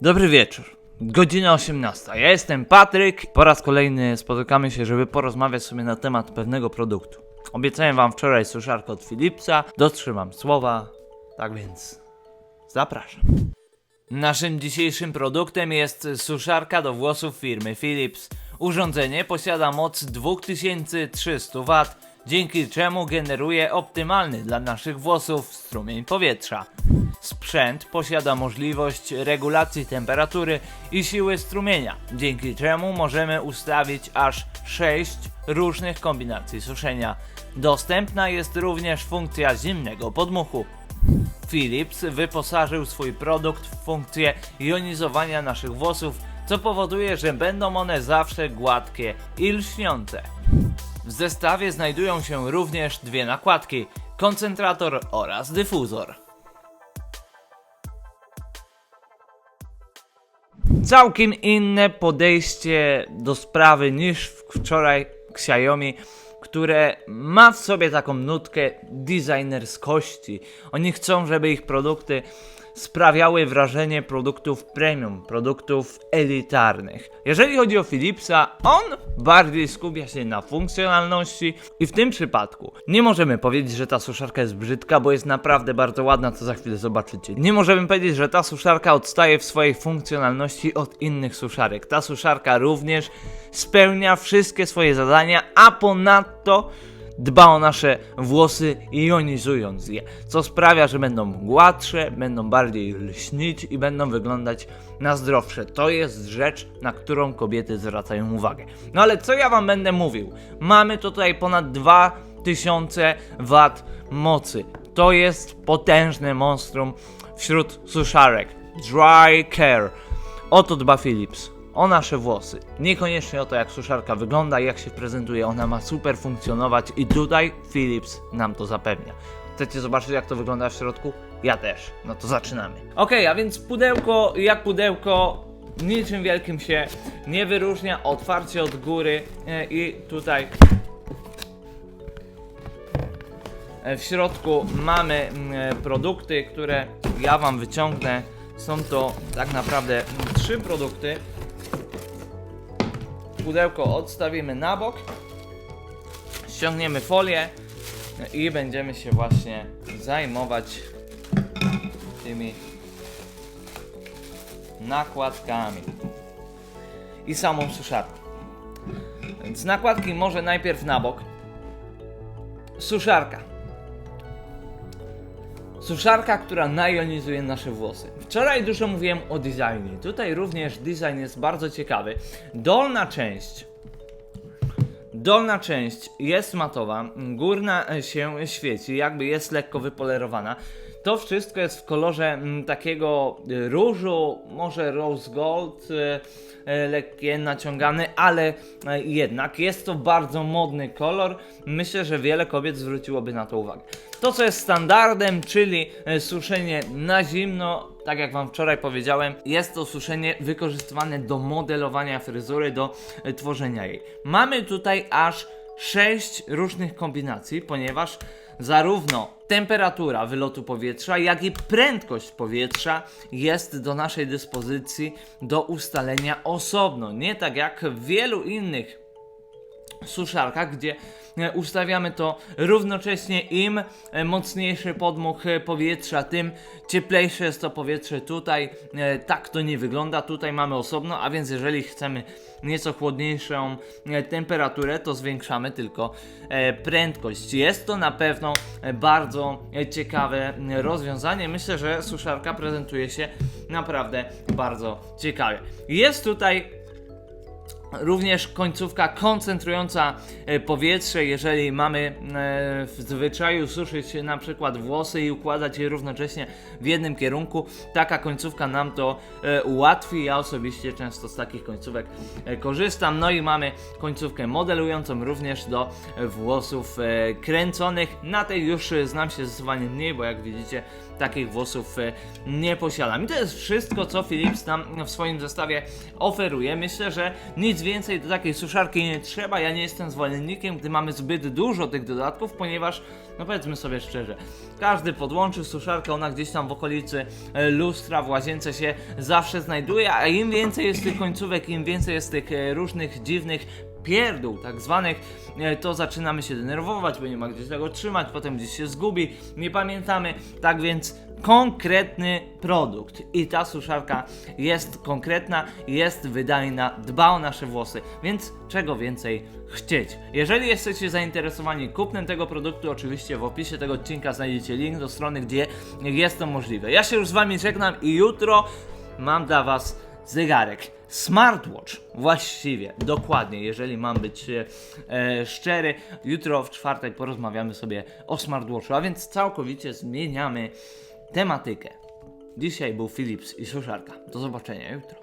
Dobry wieczór. Godzina 18. Ja jestem Patryk. Po raz kolejny spotykamy się, żeby porozmawiać sobie na temat pewnego produktu. Obiecałem wam wczoraj suszarkę od Philipsa. Dotrzymam słowa. Tak więc zapraszam. Naszym dzisiejszym produktem jest suszarka do włosów firmy Philips. Urządzenie posiada moc 2300 W, dzięki czemu generuje optymalny dla naszych włosów strumień powietrza. Sprzęt posiada możliwość regulacji temperatury i siły strumienia, dzięki czemu możemy ustawić aż 6 różnych kombinacji suszenia. Dostępna jest również funkcja zimnego podmuchu. Philips wyposażył swój produkt w funkcję jonizowania naszych włosów, co powoduje, że będą one zawsze gładkie i lśniące. W zestawie znajdują się również dwie nakładki: koncentrator oraz dyfuzor. Całkiem inne podejście do sprawy niż wczoraj Xiaomi, które ma w sobie taką nutkę designerskości. Oni chcą, żeby ich produkty sprawiały wrażenie produktów premium, produktów elitarnych. Jeżeli chodzi o Philipsa, on bardziej skupia się na funkcjonalności i w tym przypadku nie możemy powiedzieć, że ta suszarka jest brzydka, bo jest naprawdę bardzo ładna, co za chwilę zobaczycie. Nie możemy powiedzieć, że ta suszarka odstaje w swojej funkcjonalności od innych suszarek. Ta suszarka również spełnia wszystkie swoje zadania, a ponadto dba o nasze włosy jonizując je, co sprawia, że będą gładsze, będą bardziej lśnić i będą wyglądać na zdrowsze. To jest rzecz, na którą kobiety zwracają uwagę. No ale co ja wam będę mówił? Mamy tutaj ponad 2000 W mocy. To jest potężne monstrum wśród suszarek. Dry Care. O to dba Philips o nasze włosy. Niekoniecznie o to, jak suszarka wygląda jak się prezentuje. Ona ma super funkcjonować i tutaj Philips nam to zapewnia. Chcecie zobaczyć, jak to wygląda w środku? Ja też. No to zaczynamy. Ok, a więc pudełko, jak pudełko, niczym wielkim się nie wyróżnia. Otwarcie od góry e, i tutaj e, w środku mamy mm, e, produkty, które ja Wam wyciągnę. Są to tak naprawdę mm, trzy produkty. Pudełko odstawimy na bok, ściągniemy folię i będziemy się właśnie zajmować tymi nakładkami i samą suszarką. Więc nakładki może najpierw na bok. Suszarka. Suszarka, która najonizuje nasze włosy. Wczoraj dużo mówiłem o designie. Tutaj również design jest bardzo ciekawy. Dolna część. Dolna część jest matowa, górna się świeci, jakby jest lekko wypolerowana. To wszystko jest w kolorze mm, takiego y, różu, może rose gold, y, y, lekkie naciągany, ale jednak jest to bardzo modny kolor. Myślę, że wiele kobiet zwróciłoby na to uwagę. To, co jest standardem, czyli suszenie na zimno, tak jak Wam wczoraj powiedziałem, jest to suszenie wykorzystywane do modelowania fryzury, do tworzenia jej. Mamy tutaj aż 6 różnych kombinacji, ponieważ zarówno temperatura wylotu powietrza, jak i prędkość powietrza jest do naszej dyspozycji do ustalenia osobno. Nie tak jak w wielu innych suszarkach, gdzie e, ustawiamy to równocześnie im e, mocniejszy podmuch e, powietrza, tym cieplejsze jest to powietrze tutaj. Tak to nie wygląda, tutaj mamy osobno, a więc jeżeli chcemy nieco chłodniejszą temperaturę, to zwiększamy tylko prędkość. Jest to na pewno bardzo ciekawe rozwiązanie. Myślę, że suszarka prezentuje się naprawdę bardzo ciekawie. Jest tutaj Również końcówka koncentrująca e, powietrze, jeżeli mamy e, w zwyczaju suszyć na przykład włosy i układać je równocześnie w jednym kierunku, taka końcówka nam to e, ułatwi. Ja osobiście często z takich końcówek korzystam. No i mamy końcówkę modelującą również do włosów kręconych. Na tej już znam się zdecydowanie mniej, bo jak widzicie, takich włosów e, nie posiadam. I to jest wszystko, co Philips nam w swoim zestawie oferuje. Myślę, że nic więcej do takiej suszarki nie trzeba. Ja nie jestem zwolennikiem, gdy mamy zbyt dużo tych dodatków, ponieważ, no powiedzmy sobie szczerze, każdy podłączy suszarkę, ona gdzieś tam w okolicy e, lustra, w łazience się zawsze znajduje, a im więcej jest tych końcówek, im więcej jest tych e, różnych dziwnych pierdół tak zwanych, e, to zaczynamy się denerwować, bo nie ma gdzie tego trzymać, potem gdzieś się zgubi, nie pamiętamy, tak więc konkretny produkt i ta suszarka jest konkretna, jest wydajna, dba o nasze włosy, więc czego więcej chcieć. Jeżeli jesteście zainteresowani kupnem tego produktu, oczywiście w opisie tego odcinka znajdziecie link do strony, gdzie jest to możliwe. Ja się już z wami żegnam i jutro mam dla was zegarek. Smartwatch, właściwie, dokładnie, jeżeli mam być e, szczery, jutro w czwartek porozmawiamy sobie o smartwatchu, a więc całkowicie zmieniamy tematykę. Dzisiaj był Philips i suszarka. Do zobaczenia jutro.